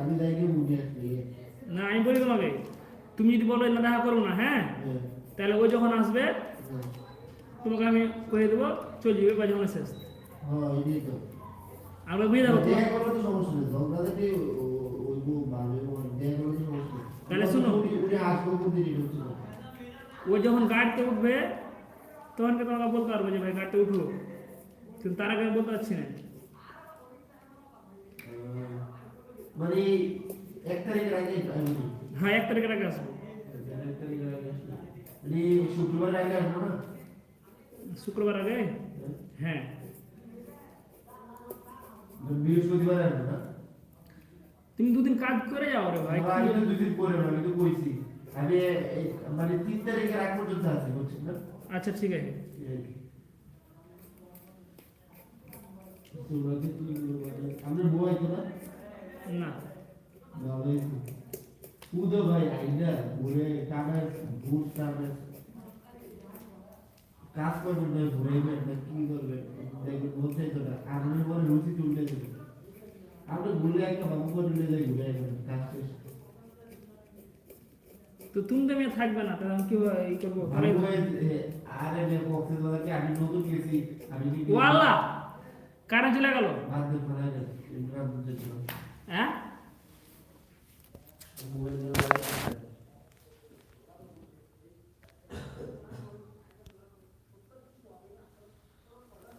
আমি যাই গিয়ে না আমি বলি তোমাকে তুমি যদি বলো না দেখা করব না হ্যাঁ তাহলে ও যখন আসবে। তোমাকে আমি করে দেবো চলে যাবে বা যখন শেষ হ্যাঁ, তো। আমরা বুঝে যাব দেখা করলে তো সমস্যা নেই। ঝগড়া থেকে ও- ও- ওই বউ দেখা করলে তো সমস্যা নেই। তাহলে শোনো। উনি- আসব। ও যখন গাড়িতে উঠবে তখন তোমাকে বলতে পারব যে ভাই গাড়িতে উঠল কিন্তু তার আগে আমি বলতে পারছি না মানে এক তারিখের আগে হ্যাঁ এক তারিখের আগে আসব। মানে শুক্রবার আগে আসব না? শুক্রবার আগে? হ্যাঁ। বৃহস্পতিবার আসব না? তুমি দুদিন কাজ করে যাও রে ভাই আমি তো দুদিন পরে না, আমি তো কইছি। আমি মানে তিন তারিখের আগ পর্যন্ত আছি বুঝছেন না? আচ্ছা ঠিক আছে। তুই আমরা বউ আইতো না? না। বাবাই উদো ভাই আইনা ঘুরে টানা ভূত টানা কাজ করবেন না ঘুরাইবেন না কি করবেন দেখবেন বলতে তো না। আপনি পরে রুচি তুলতে দেবেন আপনি ঘুরে একটা বাবু করে নিয়ে যাই ঘুরে আসবেন কাজ শেষ। তো তুমি তো মেয়ে থাকবে না তাহলে আমি কি করব? আর এনে আমি নতুন গেছি আমি কি চলে গেল? বাদ Board